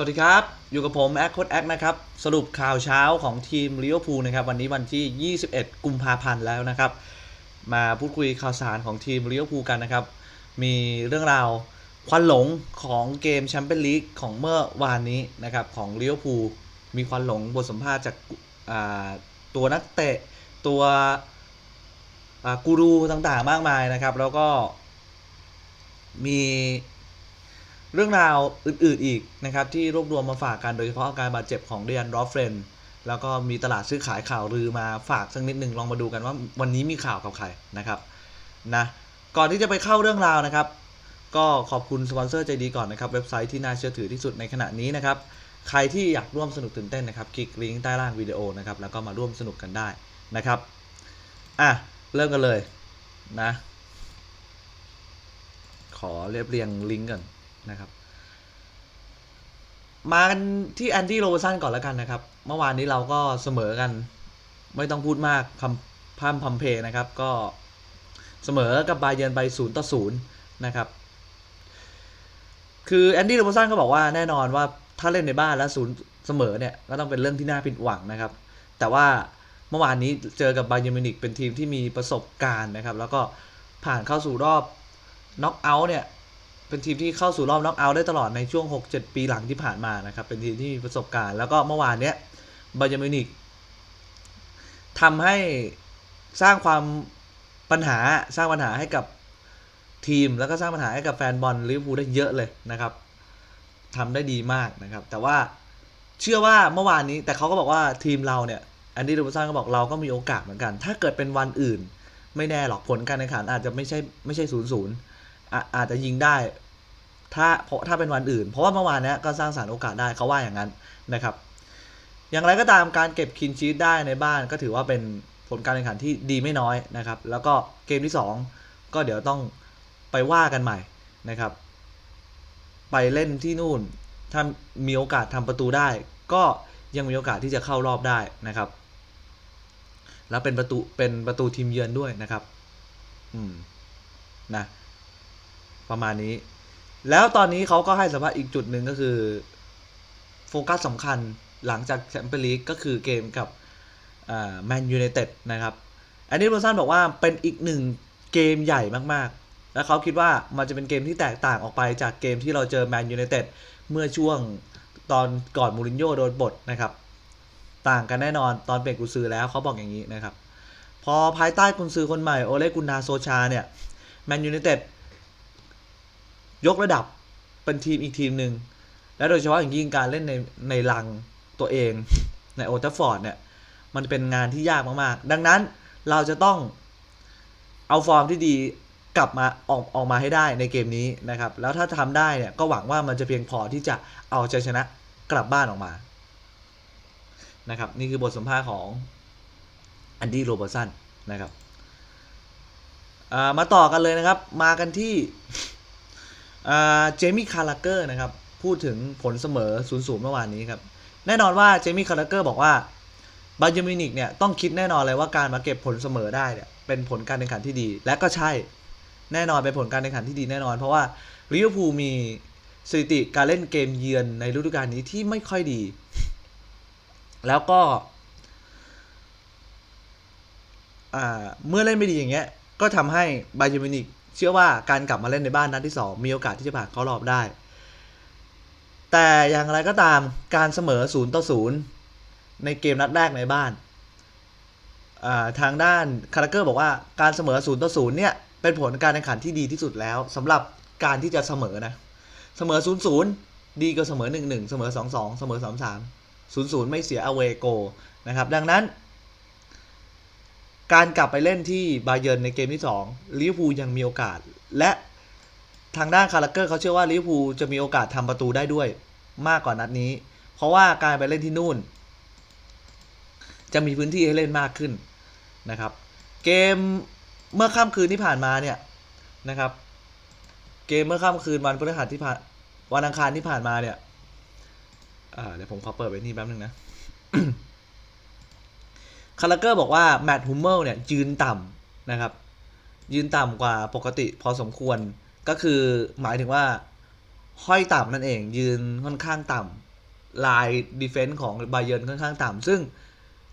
วัสดีครับ อยู่กับผมแอคโคดแอคนะครับ สรุปข่าวเช้าของทีมลิเวอร์พูลนะครับ วันนี้วันที่ 21 กุมภาพันธ์แล้วนะครับ มาพูดคุยข่าวสารของทีมลิเวอร์พูลกันนะครับ มีเรื่องราวควันหลงของเกมแชมเปี้ยนลีกของเมื่อวานนี้นะครับ ของลิเวอร์พูลมีควันหลงบทสัมภาษณ์จากาตัวนักเตะ ตัวกูรูต่างๆมากมายนะครับ แล้วก็มี เรื่องราวอื่นๆอีกนะครับที่รวบรวมมาฝากกันโดยเฉพาะอาการบาดเจ็บของเดียนรอฟเฟรนแล้วก็มีตลาดซื้อขายข่าวลือมาฝากสักนิดหนึ่งลองมาดูกันว่าวันนี้มีข่าวกับใครนะครับนะก่อนที่จะไปเข้าเรื่องราวนะครับ ก็ขอบคุณสปอนเซอร์ใจดีก่อนนะครับ เว็บไซต์ที่น่าเชื่อถือที่สุดในขณะนี้นะครับ ใครที่อยากร่วมสนุกตื่นเต้นนะครับ คลิกลิงก์ใต้ล่างวิดีโอนะครับ แล้วก็มาร่วมสนุกกันได้นะครับอะเริ่มกันเลยนะ ขอเรียบเรียงลิงก์ก่อน นะครับ มากันที่แอนดี้โรเบร์สันก่อนแล้วกันนะครับ เมื่อวานนี้เราก็เสมอกัน ไม่ต้องพูดมากคำพร่ำพำเพนะครับ ก็เสมอกับบาเยนไปศูนย์ต่อศูนย์นะครับ คือแอนดี้โรเบร์สันก็บอกว่าแน่นอนว่าถ้าเล่นในบ้านแล้วศูนย์เสมอเนี่ยก็ต้องเป็นเรื่องที่น่าผิดหวังนะครับ แต่ว่าเมื่อวานนี้เจอกับบาเยิร์นมินิกเป็นทีมที่มีประสบการณ์นะครับ แล้วก็ผ่านเข้าสู่รอบน็อกเอาท์เนี่ย เป็นทีมที่เข้าสู่รอบน็อกเอาท์ได้ตลอดในช่วง 6-7 ปีหลังที่ผ่านมานะครับ เป็นทีมที่มีประสบการณ์ แล้วก็เมื่อวานเนี้ยบาเยร์มินิกทำให้สร้างความปัญหาสร้างปัญหาให้กับทีม แล้วก็สร้างปัญหาให้กับแฟนบอลลิเวอร์พูลได้เยอะเลยนะครับทำได้ดีมากนะครับ แต่ว่าเชื่อว่าเมื่อวานนี้ แต่เขาก็บอกว่าทีมเราเนี่ยแอนดี้โรบสันก็บอกเราก็มีโอกาสเหมือนกัน ถ้าเกิดเป็นวันอื่น ไม่แน่หรอกผลการแข่งขันอาจจะไม่ใช่ไม่ใช่ศูนย์ศูนย์อาจจะยิงได้ ถ้าเพราะถ้าเป็นวันอื่น เพราะว่าเมื่อวานนี้ก็สร้างสารรค์โอกาสได้เขาว่าอย่างนั้นนะครับ อย่างไรก็ตามการเก็บคินชีตได้ในบ้านก็ถือว่าเป็นผลการแข่งขันที่ดีไม่น้อยนะครับ แล้วก็เกมที่ 2 ก็เดี๋ยวต้องไปว่ากันใหม่นะครับ ไปเล่นที่นู่นถ้ามีโอกาสทำประตูได้ ก็ยังมีโอกาสที่จะเข้ารอบได้นะครับ แล้วเป็นประตูเป็นประตูทีมเยือนด้วยนะครับ อืมนะประมาณนี้ แล้วตอนนี้เขาก็ให้สัมภาษณ์อีกจุดหนึ่งก็คือ โฟกัสสำคัญหลังจากแชมเปี้ยนลีกก็คือเกมกับแมนยูไนเต็ดนะครับอันนี้โรซันบอกว่าเป็นอีกหนึ่งเกมใหญ่มากๆ และเขาคิดว่ามันจะเป็นเกมที่แตกต่างออกไปจากเกมที่เราเจอแมนยูไนเต็ดเมื่อช่วงตอนก่อนมูรินโญ่โดนบทนะครับ ต่างกันแน่นอนตอนเปลี่ยนกุญซือแล้วเขาบอกอย่างนี้นะครับ พอภายใต้กุญซือคนใหม่โอเลกุนนาโซชาเนี่ยแมนยูไนเต็ด ยกระดับเป็นทีมอีกทีมหนึ่งและโดยเฉพาะอย่างยิ่งการเล่นในในลังตัวเองในโอทัฟฟอร์ดเนี่ยมันเป็นงานที่ยากมากๆ ดังนั้นเราจะต้องเอาฟอร์มที่ดีกลับมาออกออกมาให้ได้ในเกมนี้นะครับ แล้วถ้าทำได้เนี่ยก็หวังว่ามันจะเพียงพอที่จะเอาชัยชนะกลับบ้านออกมานะครับนี่คือบทสัมภาษณ์ของอันดี้โรเบอร์สันนะครับามาต่อกันเลยนะครับ มากันที่ เจมี่คาร์เกอร์นะครับพูดถึงผลเสมอ0ูนย์เมื่อวานนี้ครับ แน่นอนว่าเจมี่คาร์เกอร์บอกว่าบาเยอร์มินิกเนี่ยต้องคิดแน่นอนเลยว่าการมาเก็บผลเสมอได้เนี่ยเป็นผลการแข่งขันที่ดี และก็ใช่แน่นอนเป็นผลการแข่งขันที่ดีแน่นอน เพราะว่าลิเวอร์พูลมีสถิติการเล่นเกมเยือนในฤดูกาลนี้ที่ไม่ค่อยดี แล้วก็เมื่อเล่นไม่ดีอย่างเงี้ยก็ทำให้บาเยอร์มินิก เชื่อว่าการกลับมาเล่นในบ้านนัดที่ 2 มีโอกาสที่จะผ่านเข้ารอบได้ แต่อย่างไรก็ตามการเสมอ0ต่อ0ในเกมนัดแรกในบ้านทางด้านคาราเกอร์บอกว่าการเสมอ0ต่อ0เนี่ยเป็นผลการแข่งขันที่ดีที่สุดแล้วสำหรับการที่จะเสมอนะเสมอ0 0ดีกว่าเสมอ1 1 เสมอ 2 2 เสมอ 3 3 0 0 ไม่เสียอเวโกนะครับ ดังนั้น การกลับไปเล่นที่บาเยิร์นในเกมที่2ลิเวอร์พูลยังมีโอกาส และทางด้านคาราเกอร์เขาเชื่อว่าลิเวอร์พูลจะมีโอกาสทำประตูได้ด้วยมากกว่านัดนี้ เพราะว่าการไปเล่นที่นู่น จะมีพื้นที่ให้เล่นมากขึ้นนะครับ เกมเมื่อค่ำคืนที่ผ่านมาเนี่ยนะครับ เกมเมื่อค่ำคืนวันพฤหัสที่ผ่านวันอังคารที่ผ่านมาเนี่ยเดี๋ยวผมขอเปิดไว้นี่แป๊บนึงนะ คาราเกอร์บอกว่าแมตต์ฮูมเมลเนี่ยยืนต่ำนะครับ ยืนต่ำกว่าปกติพอสมควรก็คือหมายถึงว่าห้อยต่ำนั่นเองยืนค่อนข้างต่ำลายดีเฟนส์ของบาเยิร์นค่อนข้างต่ำซึ่ง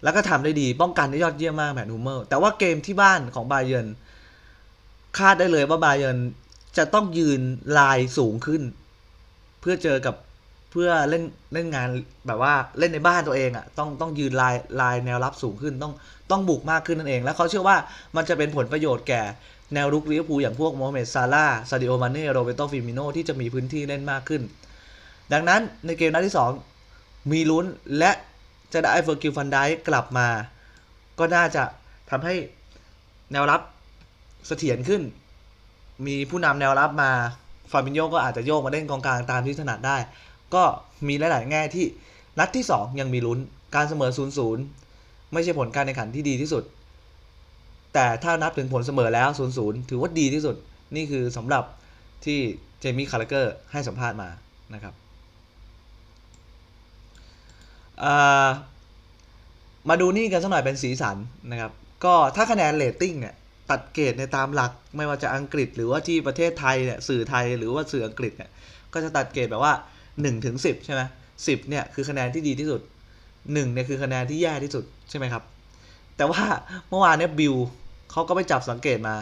แล้วก็ทำได้ดีป้องกันได้ยอดเยี่ยมมากแมตต์ฮูเมอร์แต่ว่าเกมที่บ้านของบาเยิร์นคาดได้เลยว่าบาเยิร์นจะต้องยืนลายสูงขึ้น เพื่อเจอกับ พื่อเล่นเล่นงานแบบว่าเล่นในบ้านตัวเองอะ่ะต้องต้องยืนลายลายแนวรับสูงขึ้นต้องต้องบุกมากขึ้นนั่นเอง แล้วเขาเชื่อว่ามันจะเป็นผลประโยชน์แก่แนวรุกลิเวอร์พูลอย่างพวกโมฮัมเหม็ดซาร่าซาดิโอมาเน่โรเบโตฟิมิโนที่จะมีพื้นที่เล่นมากขึ้น ดังนั้นในเกมนัดที่ 2 มีลุ้นและจะได้เฟอร์กิลฟันไดกลับมา ก็น่าจะทำให้แนวรับเสถียรขึ้น มีผู้นำแนวรับมาฟาบินโยก็อาจจะโยกมาเล่นกองกลางตามที่ถนัดได้ ก็มีหลาย ๆ แง่ที่นัดที่ 2 ยังมีลุ้นการเสมอ 0-0 ไม่ใช่ผลการแข่งขันที่ดีที่สุด แต่ถ้านับถึงผลเสมอแล้ว 0-0 ถือว่าดีที่สุดนี่คือสำหรับที่เจมี่คาร์ลเกอร์ให้สัมภาษณ์มานะครับมาดูนี่กันสักหน่อยเป็นสีสันนะครับ ก็ถ้าคะแนนเรตติ้งเนี่ยตัดเกรดในตามหลักไม่ว่าจะอังกฤษหรือว่าที่ประเทศไทยเนี่ยสื่อไทยหรือว่าสื่ออังกฤษเนี่ยก็จะตัดเกรดแบบว่า 1ถึง10ใช่ไหมสิบเนี่ยคือคะแนนที่ดีที่สุด1เนี่ยคือคะแนนที่แย่ที่สุดใช่ไหมครับ แต่ว่าเมื่อวานเนี่ยบิลเขาก็ไปจับสังเกตมา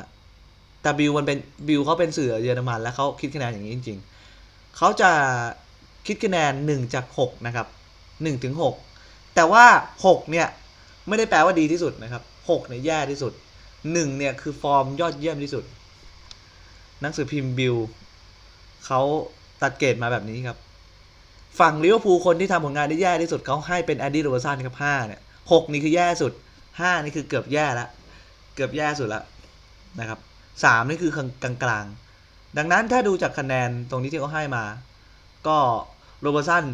แต่บิลมันเป็นบิลเขาเป็นสื่อเยอรมัน แล้วเขาคิดคะแนนอย่างนี้จริง ๆเขาจะคิดคะแนน1จาก6นะครับ1ถึง6แต่ว่า6เนี่ยไม่ได้แปลว่าดีที่สุดนะครับ6เนี่ยแย่ที่สุด1เนี่ยคือฟอร์มยอดเยี่ยมที่สุด หนังสือพิมพ์บิลเขาตัดเกรดมาแบบนี้ครับ ฝั่งลิเวอร์พูลคนที่ทำผลงานได้แย่ที่สุดเขาให้เป็นแอนดี้โรเบอร์สันครับ5เนี่ย6นี่คือแย่สุด5นี่คือเกือบแย่แล้วเกือบแย่สุดแล้วนะครับ3นี่คือกลางกลางๆดังนั้นถ้าดูจากคะแนนตรงนี้ที่เขาให้มา ก็โรเบอร์สัน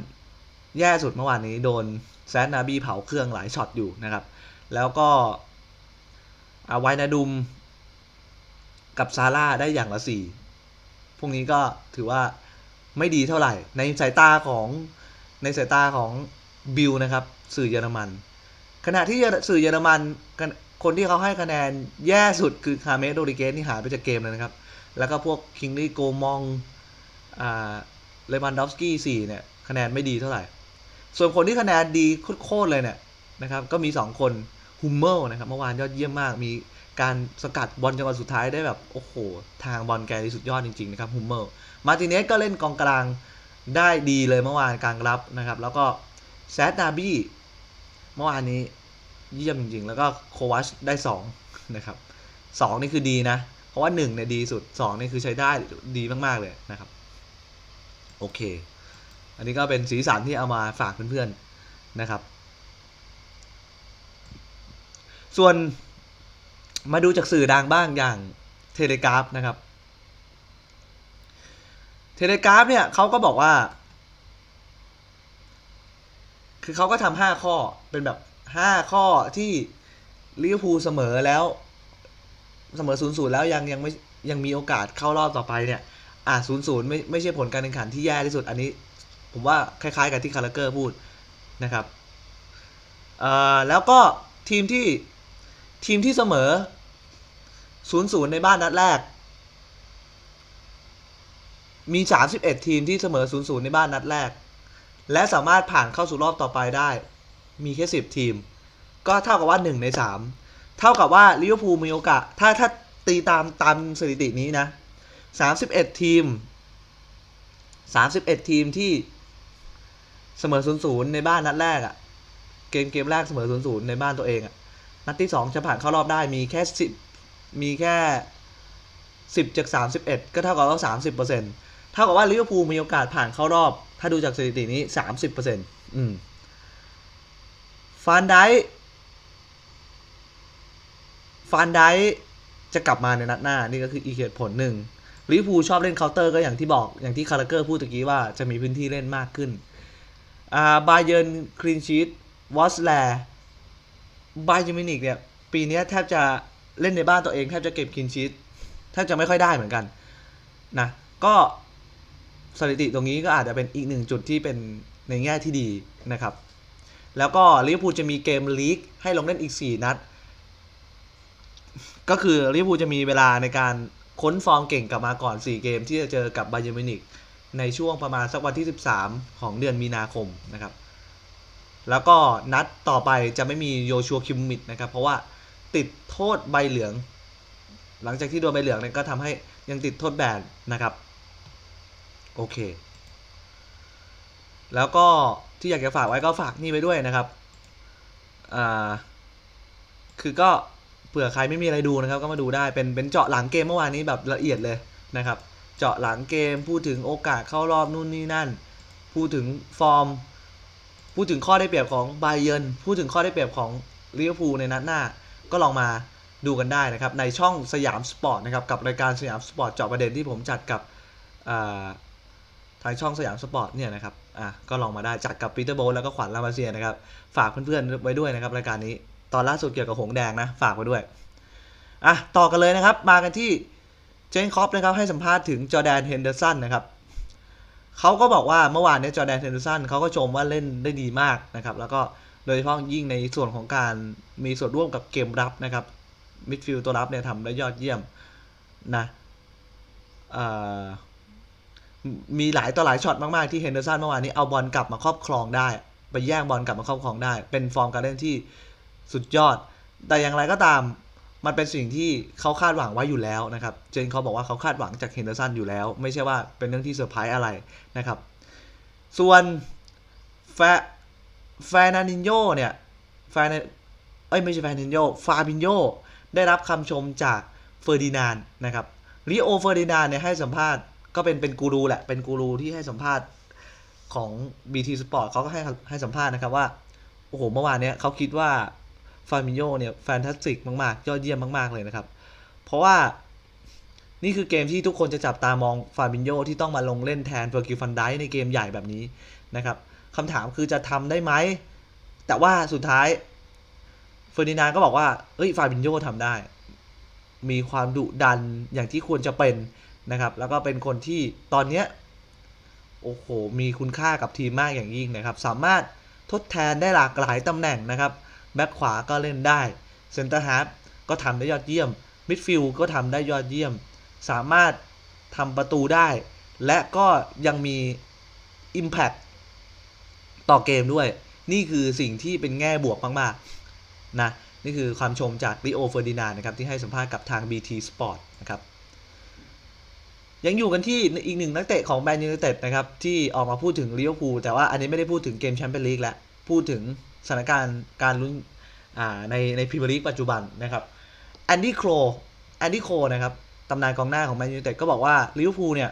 แย่สุดเมื่อวานนี้โดนแซนนาบีเผาเครื่องหลายช็อตอยู่นะครับ แล้วก็อาไวนาดุมกับซาร่าได้อย่างละสี่พวกนี้ก็ถือว่า ไม่ดีเท่าไหร่ ในสายตาของในสายตาของบิลนะครับ สื่อเยอรมัน ขณะที่สื่อเยอรมันคนที่เขาให้คะแนนแย่สุดคือคาเมสโดริเกสที่หายไปจากเกมเลยนะครับ แล้วก็พวกคิงลี่โกมองอ่าเลวันดอฟสกี้สี่เนี่ยคะแนนไม่ดีเท่าไหร่ ส่วนคนที่คะแนนดีโคตรเลยเนี่ยนะครับ ก็มี 2 คน ฮุมเมลนะครับ เมื่อวานยอดเยี่ยมมาก มี การสกัดบอลจังหวะสุดท้ายได้แบบ โอ้โห ทางบอลแกนี่สุดยอดจริง ๆ นะครับฮุมเมลมาติเนสก็เล่นกองกลางได้ดีเลยเมื่อวานกลางรับนะครับ แล้วก็แซดนาบี้เมื่อวานนี้เยี่ยมจริง ๆ แล้วก็โควัชได้2นะครับ2นี่คือดีนะ เพราะว่า1เนี่ยดีสุด 2 นี่คือใช้ได้ดีมาก ๆ เลยนะครับ โอเค อันนี้ก็เป็นสีสันที่เอามาฝากเพื่อน ๆ นะครับ ส่วน มาดูจากสื่อดังบ้างอย่างเทเลกราฟนะครับ เทเลกราฟเนี่ยเขาก็บอกว่า คือเขาก็ทำห้าข้อเป็นแบบห้าข้อที่ลิเวอร์พูลเสมอแล้วเสมอศูนย์ศูนย์แล้วยังยังไม่ยังมีโอกาสเข้ารอบต่อไปเนี่ย อ่าศูนย์ศูนย์ไม่ไม่ใช่ผลการแข่งขันที่แย่ที่สุดอันนี้ ผมว่าคล้ายๆกับที่คาราเกอร์พูดนะครับเอ่อแล้วก็ทีมที่ทีมที่เสมอ 0-0ในบ้านนัดแรก มี 31 ทีมที่เสมอ0-0ในบ้านนัดแรก และสามารถผ่านเข้าสู่รอบต่อไปได้ มีแค่ 10 ทีม ก็เท่ากับว่า 1 ใน 3 เท่ากับว่าลิเวอร์พูลมีโอกาส ถ้าถ้าตีตามตามสถิตินี้นะ 31 ทีม 31 ทีมที่เสมอ0-0ในบ้านนัดแรกอะ่ะเกมเกมแรกเสมอ0-0ในบ้านตัวเองอะ่ะนัดที่ 2 จะผ่านเข้ารอบได้มีแค่ 10 มีแค่ 10จาก31 ก็เท่ากับว่า30%เท่ากับว่าลิเวอร์พูลมีโอกาสผ่านเข้ารอบ ถ้าดูจากสถิตินี้ 30%อืมฟานไดฟานไดจะกลับมาในนัดหน้า นี่ก็คืออีกเหตุผลหนึ่งลิเวอร์พูลชอบเล่นเคาน์เตอร์ก็อย่างที่บอกอย่างที่คาราเกอร์พูดตะกี้ว่าจะมีพื้นที่เล่นมากขึ้นอ่าบาเยิร์นคลีนชีตวอสแลบาเยมินิกเนี่ย ปีนี้แทบจะ เล่นในบ้านตัวเองแทบจะเก็บคลีนชีตแทบจะไม่ค่อยได้เหมือนกันนะก็สถิติตรงนี้ก็อาจจะเป็นอีกหนึ่งจุดที่เป็นในแง่ที่ดีนะครับ แล้วก็ลิเวอร์พูลจะมีเกมลีกให้ลงเล่นอีก 4 นัด ก็คือลิเวอร์พูลจะมีเวลาในการค้นฟอร์มเก่งกลับมาก่อน 4 เกมที่จะเจอกับบาเยร์มิวนิกในช่วงประมาณสักวันที่ 13 ของเดือนมีนาคมนะครับ แล้วก็นัดต่อไปจะไม่มีโยชัวคิมมิดนะครับ เพราะว่า ติดโทษใบเหลือง หลังจากที่โดนใบเหลืองเนี่ยก็ทำให้ยังติดโทษแบนนะครับ โอเค แล้วก็ที่อยากจะฝากไว้ก็ฝากนี่ไปด้วยนะครับอ่าคือก็เผื่อใครไม่มีอะไรดูนะครับ ก็มาดูได้เป็นเป็นเจาะหลังเกมเมื่อวานนี้แบบละเอียดเลยนะครับ เจาะหลังเกมพูดถึงโอกาสเข้ารอบนู่นนี่นั่น พูดถึงฟอร์ม พูดถึงข้อได้เปรียบของไบเย r n พูดถึงข้อได้เปรียบของลิเวอร์พูลในนัดหน้า ก็ลองมาดูกันได้นะครับ ในช่องสยามสปอร์ตนะครับ กับรายการสยามสปอร์ตเจาะประเด็นที่ผมจัดกับทางช่องสยามสปอร์ตเนี่ยนะครับอะก็ลองมาได้จัดกับปีเตอร์โบแล้วก็ขวัญลามาเซียนะครับ ฝากเพื่อนๆไว้ด้วยนะครับ รายการนี้ตอนล่าสุดเกี่ยวกับหงแดงนะ ฝากไว้ด้วยอะต่อกันเลยนะครับ มากันที่เจนคอปนะครับให้สัมภาษณ์ถึงจอแดนเฮนเดอร์สันนะครับเขาก็บอกว่าเมื่อวานเนี้จอแดนเฮนเดอร์สันเขาก็ชมว่าเล่นได้ดีมากนะครับ แล้วก็ โดยเฉพาะยิ่งในส่วนของการมีส่วนร่วมกับเกมรับนะครับมิดฟิลด์ตัวรับเนี่ยทำได้ยอดเยี่ยมนะมีหลายต่อหลายช็อตมาก ๆ ที่เฮนเดอร์สันเมื่อวานนี้เอาบอลกลับมาครอบครองได้ ไปแย่งบอลกลับมาครอบครองได้ เป็นฟอร์มการเล่นที่สุดยอด แต่อย่างไรก็ตามมันเป็นสิ่งที่เขาคาดหวังไว้อยู่แล้วนะครับ เจนเขาบอกว่าเขาคาดหวังจากเฮนเดอร์สันอยู่แล้ว ไม่ใช่ว่าเป็นเรื่องที่เซอร์ไพรส์อะไรนะครับ ส่วนแฟ แฟนานินโยเนี่ยแฟนเอ้ยไม่ใช่แฟนานินโยฟาบินโยได้รับคำชมจากเฟอร์ดินานนะครับริโอเฟอร์ดินานเนี่ยให้สัมภาษณ์ก็เป็นเป็นกูรูแหละ เป็นกูรูที่ให้สัมภาษณ์ของ BT Sport เขาก็ให้ให้สัมภาษณ์นะครับว่า โอ้โห เมื่อวานเนี้ยเขาคิดว่าฟาบินโยเนี่ยแฟนตาสติกมาก ๆ ยอดเยี่ยมมาก ๆ เลยนะครับ เพราะว่านี่คือเกมที่ทุกคนจะจับตามองฟาบินโยที่ต้องมาลงเล่นแทนเฟอร์กิลฟันไดในเกมใหญ่แบบนี้นะครับ คำถามคือจะทำได้ไหม แต่ว่าสุดท้ายเฟอร์ดินานก็บอกว่าเอ้ยฟาบินโยทำได้ มีความดุดันอย่างที่ควรจะเป็นนะครับ แล้วก็เป็นคนที่ตอนเนี้ยโอ้โห มีคุณค่ากับทีมมากอย่างยิ่งนะครับ สามารถทดแทนได้หลากหลายตำแหน่งนะครับ แบ็คขวาก็เล่นได้ เซนเตอร์ฮาร์ฟก็ทำได้ยอดเยี่ยม มิดฟิลด์ก็ทำได้ยอดเยี่ยม สามารถทำประตูได้ และก็ยังมี Impact ต่อเกมด้วย นี่คือสิ่งที่เป็นแง่บวกมากๆนะนี่คือความชมจากริโอเฟอร์ดินานนะครับที่ให้สัมภาษณ์กับทาง BT Sport นะครับยังอยู่กันที่อีกหนึ่งนักเตะของแมนยู i นเต็ดนะครับที่ออกมาพูดถึงลิเวอร์พูลแต่ว่าอันนี้ไม่ได้พูดถึงเกมแชมเปี้ยนลีกแล้วพูดถึงสถานการณ์การลุ้นในในพรีเมียร์ลีกปัจจุบันนะครับแอนดี้โครแอนดี้โครนะครับตำนานกองหน้าของแมนยู i นเต็ดก็บอกว่าลิเวอร์พูลเนี่ย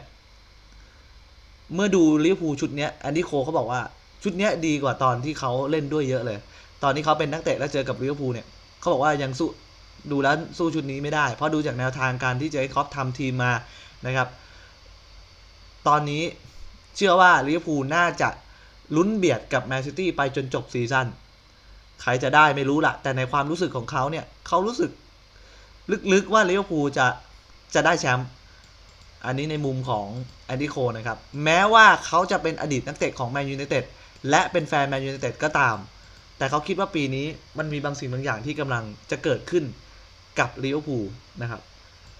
เมื่อดูลิเวอร์พูลชุดนี้แอนดี้โครเขาบอกว่า ชุดเนี้ยดีกว่าตอนที่เขาเล่นด้วยเยอะเลย ตอนที่เขาเป็นนักเตะแล้วเจอกับลิเวอร์พูลเนี่ยเขาบอกว่ายังสู้ดูแล้วสู้ชุดนี้ไม่ได้ เพราะดูจากแนวทางการที่เจคคอปทำทีมมานะครับ ตอนนี้เชื่อว่าลิเวอร์พูลน่าจะลุ้นเบียดกับแมนซิตี้ไปจนจบซีซั่นใครจะได้ไม่รู้ละแต่ในความรู้สึกของเขาเนี่ยเขารู้สึกลึกๆว่าลิเวอร์พูลจะจะได้แชมป์อันนี้ในมุมของแอนดี้โคนะครับ แม้ว่าเขาจะเป็นอดีตนักเตะของแมนยู i นเต็ด และเป็นแฟนแมนยู i นเต็ดก็ตาม แต่เขาคิดว่าปีนี้มันมีบางสิ่งบางอย่างที่กำลังจะเกิดขึ้นกับลิเวอร์พูลนะครับ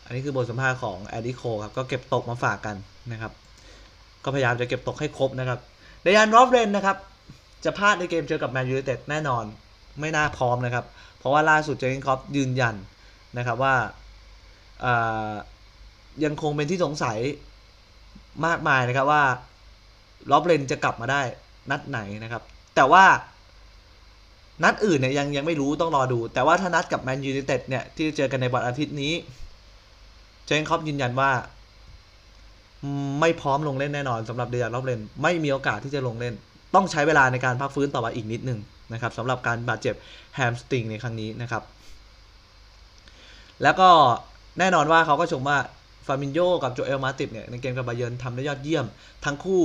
อันนี้คือบทสัมภาษณ์ของแอนดี้โคครับ ก็เก็บตกมาฝากกันนะครับ ก็พยายามจะเก็บตกให้ครบนะครับเดยันรอฟเรนนะครับ จะพลาดในเกมเจอกับแมนยู i นเต็ดแน่นอน ไม่น่าพร้อมนะครับ เพราะว่าล่าสุดเจอร์เกนคอปยืนยันนะครับว่ายังคงเป็นที่สงสัยมากมายนะครับว่าลอฟเรนจะกลับมาได้ นัดไหนนะครับ แต่ว่า นัดอื่นเนี่ยยังยังไม่รู้ต้องรอดู แต่ว่าถ้านัดกับแมนยู i นเต็ดเนี่ยที่จะเจอกันในวันอาทิตย์นี้ เจนคอปยืนยันว่า ไม่พร้อมลงเล่นแน่นอนสำหรับเดียร์ลอบเลนไม่มีโอกาสที่จะลงเล่น ต้องใช้เวลาในการพักฟื้นต่อมาอีกนิดนึงนะครับสำหรับการบาดเจ็บแฮมสตริงในครั้งนี้นะครับ แล้วก็แน่นอนว่าเขาก็ชมว่าฟามินโยกับโจเอลมาติบเนี่ยในเกมกับบาเยิร์นทำได้ยอดเยี่ยม ทั้งคู่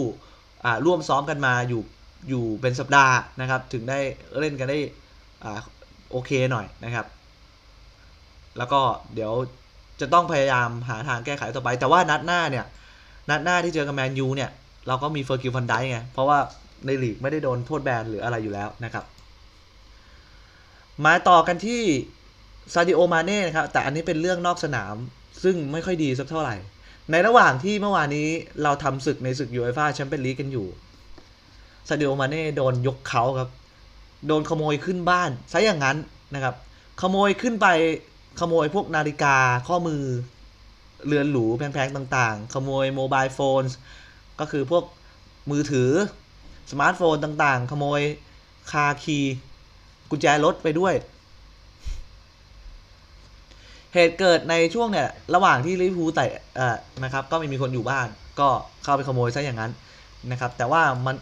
ร่วมซ้อมกันมาอยู่อยู่เป็นสัปดาห์นะครับ ถึงได้เล่นกันได้อ่าโอเคหน่อยนะครับ แล้วก็เดี๋ยวจะต้องพยายามหาทางแก้ไขต่อไป แต่ว่านัดหน้าเนี่ย นัดหน้าที่เจอกับแมนยูเนี่ย เราก็มีเฟอร์กิลฟันไดไง เพราะว่าในลีกไม่ได้โดนโทษแบนหรืออะไรอยู่แล้วนะครับ มาต่อกันที่ซาดิโอมาเน่นะครับ แต่อันนี้เป็นเรื่องนอกสนาม ซึ่งไม่ค่อยดีสักเท่าไหร่ ในระหว่างที่เมื่อวานนี้เราทำศึกในศึกยูเอฟ่าแชมเปี้ยนลีกกันอยู่ซาดิโอมาเน่โดนยกเขาครับ โดนขโมยขึ้นบ้านซะอย่างนั้นนะครับ ขโมยขึ้นไปขโมยพวกนาฬิกาข้อมือ เรือนหรูแพงๆต่างๆ ขโมยโมบายโฟนก็คือพวกมือถือสมาร์ทโฟนต่างๆ ขโมยคาคีกุญแจรถไปด้วย เหตุเกิดในช่วงเนี่ยระหว่างที่ลิเวอร์พูลแต่เอ่อนะครับก็ไม่มีคนอยู่บ้าน ก็เข้าไปขโมยซะอย่างนั้นนะครับแต่ว่ามัน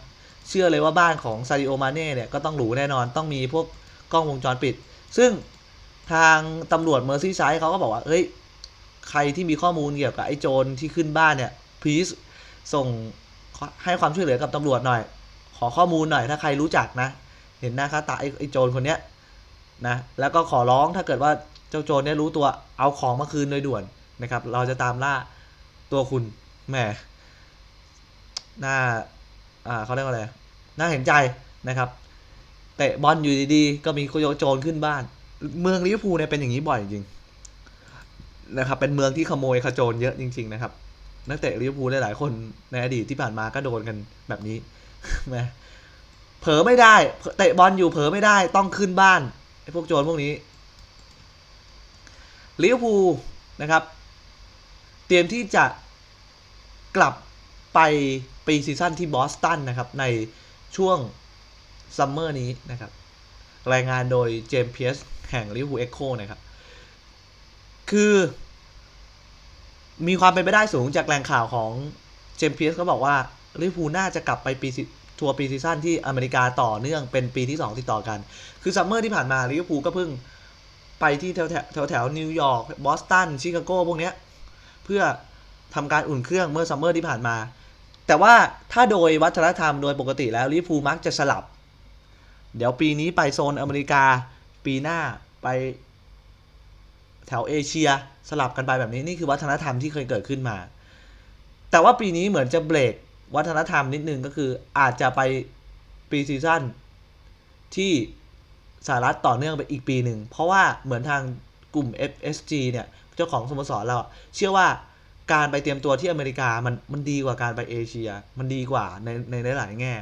เชื่อเลยว่าบ้านของซาดิโอมาเน่เนี่ยก็ต้องหรูแน่นอนต้องมีพวกกล้องวงจรปิด ซึ่งทางตำรวจเมอร์ซี่ไซด์เขาก็บอกว่าเฮ้ยใครที่มีข้อมูลเกี่ยวกับไอ้โจรที่ขึ้นบ้านเนี่ยพีซส่งให้ความช่วยเหลือกับตำรวจหน่อย ขอข้อมูลหน่อยถ้าใครรู้จักนะ เห็นหน้าค่าตาไอ้ไอโจรคนเนี้ยนะแล้วก็ขอร้องถ้าเกิดว่า เจ้าโจรเนี่ยรู้ตัวเอาของมาคืนโดยด่วนนะครับ เราจะตามล่าตัวคุณแหมหน้าอ่าเขาเรียกว่าอะไรน่าเห็นใจนะครับเตะบอลอยู่ดีๆ ก็มีโจรขึ้นบ้าน เมืองลิเวอร์พูลเนี่ยเป็นอย่างนี้บ่อยจริงๆนะครับเป็นเมืองที่ขโมยขโจรเยอะจริง ๆ นะครับ นักเตะลิเวอร์พูลหลายๆคนในอดีตที่ผ่านมาก็โดนกันแบบนี้แหมเผลอไม่ได้เตะบอลอยู่เผลอไม่ได้ต้องขึ้นบ้านไอ้พวกโจรพวกนี้ ลิเวอร์พูลนะครับ เตรียมที่จะกลับไปปีซีซั่นที่บอสตันนะครับ ในช่วงซัมเมอร์นี้นะครับ รายงานโดยเจมส์เพียสแห่งลิเวอร์พูลเอ็กโคนะครับ คือมีความเป็นไปได้สูงจากแหล่งข่าวของเจมส์เพียสเขาบอกว่าลิเวอร์พูลน่าจะกลับไปปีทัวร์ปีซีซั่นที่อเมริกาต่อเนื่องเป็นปีที่ 2 ติดต่อกัน คือซัมเมอร์ที่ผ่านมาลิเวอร์พูลก็เพิ่ง ไปที่แถวแถวแถวนิวยอร์กบอสตันชิคาโกพวกเนี้ยเพื่อทำการอุ่นเครื่องเมื่อซัมเมอร์ที่ผ่านมา แต่ว่าถ้าโดยวัฒนธรรมโดยปกติแล้วลิเวอร์พูมักจะสลับ เดี๋ยวปีนี้ไปโซนอเมริกา ปีหน้าไปแถวเอเชียสลับกันไปแบบนี้นี่คือวัฒนธรรมที่เคยเกิดขึ้นมา แต่ว่าปีนี้เหมือนจะเบรกวัฒนธรรมนิดนึงก็คืออาจจะไปปีซีซั่นที่ สหรัฐต่อเนื่องไปอีกปีหนึ่ง เพราะว่าเหมือนทางกลุ่ม FSG เนี่ย เจ้าของสโมสรเรา เชื่อว่าการไปเตรียมตัวที่อเมริกามันมันดีกว่าการไปเอเชีย มันดีกว่าในในหลายแง่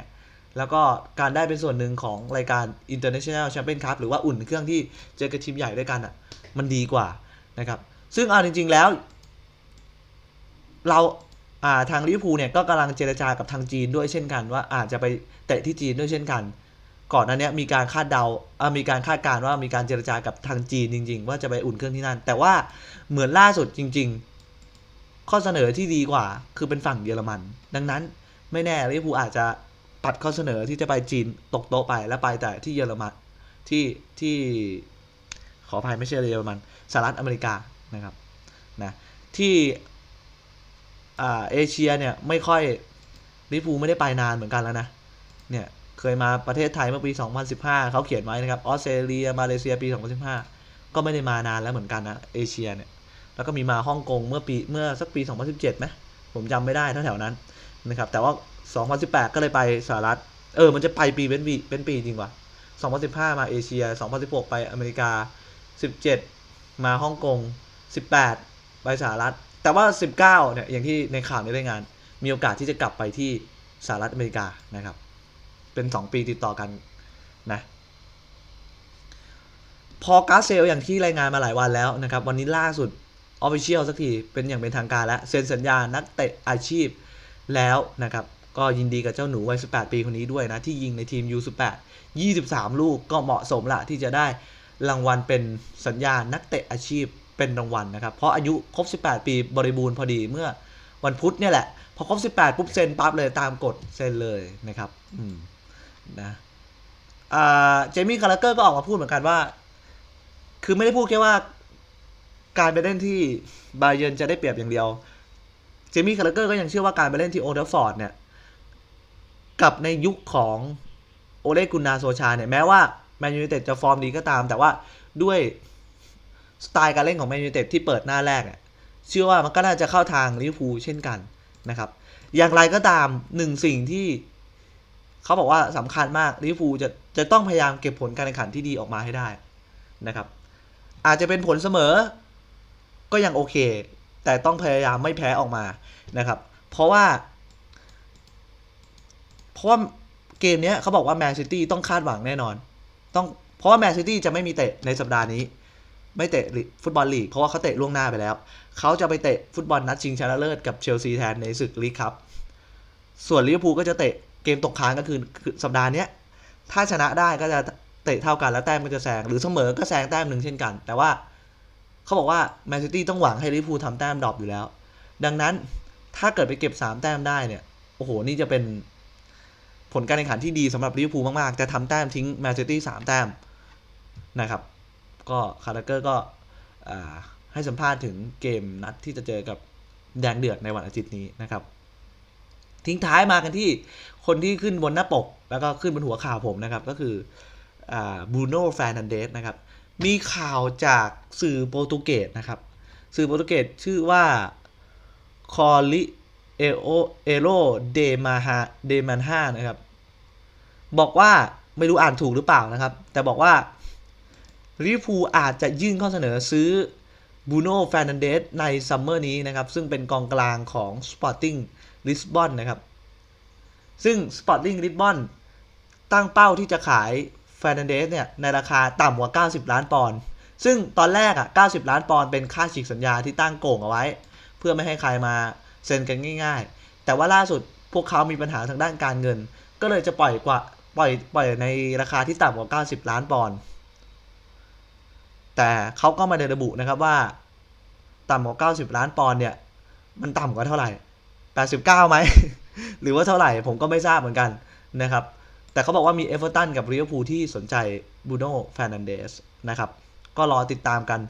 แล้วก็การได้เป็นส่วนหนึ่งของรายการ International Champion Cup หรือว่าอุ่นเครื่องที่เจอกับทีมใหญ่ด้วยกันอะมันดีกว่านะครับ ซึ่งเอาจริง ๆแล้ว เราอ่าทางลิเวอร์พูลเนี่ยก็กำลังเจรจากับทางจีนด้วยเช่นกัน ว่าอาจจะไปเตะที่จีนด้วยเช่นกัน ก่อนหน้านี้มีการคาดเดาอ่ามีการคาดการณ์ว่ามีการเจรจากับทางจีนจริง ๆ ว่าจะไปอุ่นเครื่องที่นั่น แต่ว่าเหมือนล่าสุดจริง ๆ ข้อเสนอที่ดีกว่า คือเป็นฝั่งเยอรมัน ดังนั้นไม่แน่ลิเวอร์พูลอาจจะปัดข้อเสนอที่จะไปจีนตกโต๊ะไปแล้วไปแต่ที่เยอรมันที่ที่ขออภัยไม่ใช่เยอรมันสหรัฐอเมริกานะครับนะที่อ่าเอเชียเนี่ยไม่ค่อยลิเวอร์พูลไม่ได้ไปนานเหมือนกันแล้วนะเนี่ย เคยมาประเทศไทยเมื่อปี 2015 เขาเขียนไว้นะครับออสเตรเลียมาเลเซียปี 2015 ก็ไม่ได้มานานแล้วเหมือนกันนะเอเชียเนี่ยแล้วก็มีมาฮ่องกงเมื่อปีเมื่อสักปี 2017ไหมผมจำไม่ได้แถวๆนั้นนะครับแต่ว่า 2018 ก็เลยไปสหรัฐเออมันจะไปปีเป็นปีเป็นปีจริงวะ2015 มาเอเชีย 2016 ไปอเมริกา 17 มาฮ่องกง 18 ไปสหรัฐ แต่ว่า 19 เนี่ยอย่างที่ในข่าวนี้รายงาน มีโอกาสที่จะกลับไปที่สหรัฐอเมริกานะครับ เป็น 2 ปีติดต่อกันนะพอกาเซลอย่างที่รายงานมาหลายวันแล้วนะครับ วันนี้ล่าสุดออฟฟิเชียลสักทีเป็นอย่างเป็นทางการแล้ว เซ็นสัญญานักเตะอาชีพแล้วนะครับ ก็ยินดีกับเจ้าหนูวัย 18 ปีคนนี้ด้วยนะ ที่ยิงในทีม U18 23 ลูกก็เหมาะสมละที่จะได้รางวัลเป็นสัญญานักเตะอาชีพเป็นรางวัลนะครับ เพราะอายุครบ 18 ปีบริบูรณ์พอดีเมื่อวันพุธเนี่ยแหละ พอครบ 18 ปุ๊บเซ็นปั๊บเลยตามกฎเซ็นเลยนะครับ อืม นะเจมี่คาร์เกอร์ก็ออกมาพูดเหมือนกันว่า คือไม่ได้พูดแค่ว่า การไปเล่นที่บาเยิร์นจะได้เปรียบอย่างเดียว เจมี่คาร์เกอร์ก็ยังเชื่อว่าการไปเล่นที่โอเดฟฟอร์ดเนี่ย กับในยุคของโอเลกุนนาโซชาเนี่ย แม้ว่าแมนยูเต็ดจะฟอร์มดีก็ตาม แต่ว่าด้วยสไตล์การเล่นของแมนยูเต็ดที่เปิดหน้าแรกเนี่ยเชื่อว่ามันก็น่าจะเข้าทางลิเวอร์พูลเช่นกันนะครับ อย่างไรก็ตามหนึ่งสิ่งที่ เขาบอกว่าสำคัญมากลิเวอร์พูลจะจะต้องพยายามเก็บผลการแข่งขันที่ดีออกมาให้ได้นะครับ อาจจะเป็นผลเสมอ ก็ยังโอเค แต่ต้องพยายามไม่แพ้ออกมานะครับ เพราะว่า เพราะว่าเกมนี้เขาบอกว่าแมนซิตี้ต้องคาดหวังแน่นอน ต้องเพราะว่าแมนซิตี้จะไม่มีเตะในสัปดาห์นี้ ไม่เตะฟุตบอลลีกเพราะว่าเขาเตะล่วงหน้าไปแล้ว เขาจะไปเตะฟุตบอลนัดชิงชนะเลิศกับเชลซีแทนในศึกลีกครับ ส่วนลิเวอร์พูลก็จะเตะ เกมตกค้างก็คือสัปดาห์นี้ถ้าชนะได้ก็จะเตะเท่ากันแล้วแต้มก็จะแซงหรือเสมอก็แซงแต้มหนึ่งเช่นกัน แต่ว่าเขาบอกว่าแมนซิตี้ต้องหวังให้ลิเวอร์พูลทำแต้มดรอปอยู่แล้ว ดังนั้นถ้าเกิดไปเก็บ 3 แต้มได้เนี่ยโอ้โหนี่จะเป็นผลการแข่งขันที่ดีสำหรับลิเวอร์พูลมากๆจะทำแต้มทิ้งแมนซิตี้สามแต้มนะครับ ก็คาร์เกอร์ก็ให้สัมภาษณ์ถึงเกมนัดที่จะเจอกับแดงเดือดในวันอาทิตย์นี้นะครับ ทิ้งท้ายมากันที่คนที่ขึ้นบนหน้าปก แล้วก็ขึ้นบนหัวข่าวผมนะครับ ก็คือบูโน่แฟน n นเดสนะครับ มีข่าวจากสื่อโปรตุเกสนะครับ สื่อโปรตุเกสชื่อว่าคอลิเอโอเอโรเดมาฮาเดมันฮานะครับ บอกว่าไม่รู้อ่านถูกหรือเปล่านะครับ แต่บอกว่าลิเวอร์พูอาจจะยื่นข้อเสนอซื้อบูโน่แฟน n นเดสในซัมเมอร์นี้นะครับ ซึ่งเป็นกองกลางของ Sporting ลิสบอนนะครับ ซึ่ง Sporting ลิสบอนตั้งเป้าที่จะขายแฟน n นเดสเนี่ยในราคาต่ำกว่า 90 ล้านปอนด์ ซึ่งตอนแรกอะ 90 ล้านปอนด์เป็นค่าฉีกสัญญาที่ตั้งโก่งเอาไว้ เพื่อไม่ให้ใครมาเซ็นกันง่าย ๆ แต่ว่าล่าสุดพวกเขามีปัญหาทางด้านการเงิน ก็เลยจะปล่อยกว่าปล่อยปล่อยในราคาที่ต่ำกว่า 90 ล้านปอนด์ แต่เขาก็มาได้ระบุนะครับว่า ต่ำกว่า 90 ล้านปอนด์เนี่ยมันต่ำกว่าเท่าไหร่ 89ไหม หรือว่าเท่าไหร่ผมก็ไม่ทราบเหมือนกันนะครับ แต่เขาบอกว่ามีเอเวอร์ตันกับลิเวอร์พูลที่สนใจบูโน่แฟรนันเดสนะครับ ก็รอติดตามกัน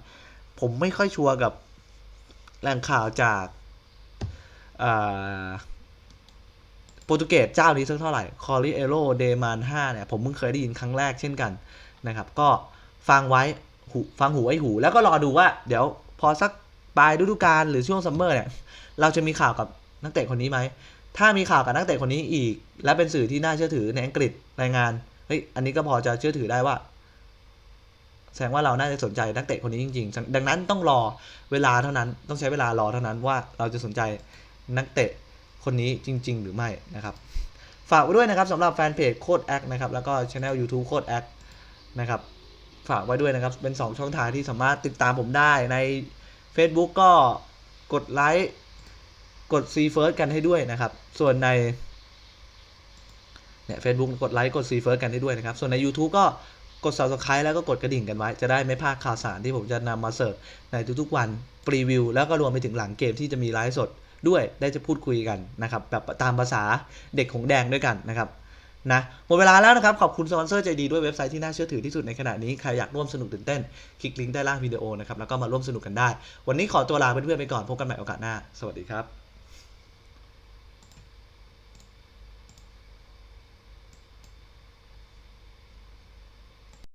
ผมไม่ค่อยชัวร์กับแหล่งข่าวจากโปรตุเกสเจ้านี้สักเท่าไหร่ คอริเอโรเดมาน5เนี่ย ผมเพิ่งเคยได้ยินครั้งแรกเช่นกันนะครับ ก็ฟังไว้หูฟังหูไว้หู แล้วก็รอดูว่า เดี๋ยวพอสักปลายฤดูกาลหรือช่วงซัมเมอร์เนี่ย เราจะมีข่าวกับ นักเตะคนนี้ไหม ถ้ามีข่าวกับนักเตะคนนี้อีก และเป็นสื่อที่น่าเชื่อถือในอังกฤษรายงานเฮ้ยอันนี้ก็พอจะเชื่อถือได้ว่า แสดงว่าเราน่าจะสนใจนักเตะคนนี้จริง ๆ ดังนั้นต้องรอเวลาเท่านั้นต้องใช้เวลารอเท่านั้นว่าเราจะสนใจนักเตะคนนี้จริง ๆ หรือไม่นะครับ ฝากไว้ด้วยนะครับสำหรับแฟนเพจโคดแอคนะครับแล้วก็ช anel YouTube โคดแอคนะครับฝากไว้ด้วยนะครับ เป็น 2 ช่องทางที่สามารถติดตามผมได้ใน Facebook ก็กดไลค์ กด See First กันให้ด้วยนะครับ ส่วนในเนี่ย Facebook กดไลค์กด See First กันให้ด้วยนะครับ ส่วนใน YouTube ก็กด Subscribe แล้วก็กดกระดิ่งกันไว้ จะได้ไม่พลาดข่าวสารที่ผมจะนำมาเสิร์ฟในทุกๆวันรีวิว แล้วก็รวมไปถึงหลังเกมที่จะมีไลฟ์สดด้วยได้จะพูดคุยกันนะครับแบบตามภาษาเด็กของแดงด้วยกันนะครับนะหมดเวลาแล้วนะครับ ขอบคุณสปอนเซอร์ใจดีด้วยเว็บไซต์ที่น่าเชื่อถือที่สุดในขณะนี้ ใครอยากร่วมสนุกตื่นเต้น คลิกลิงก์ใต้ล่างวิดีโอนะครับ แล้วก็มาร่วมสนุกกันได้ วันนี้ขอตัวลาเพื่อนๆไปก่อน พบกันใหม่โอกาสหน้า สวัสดีครับ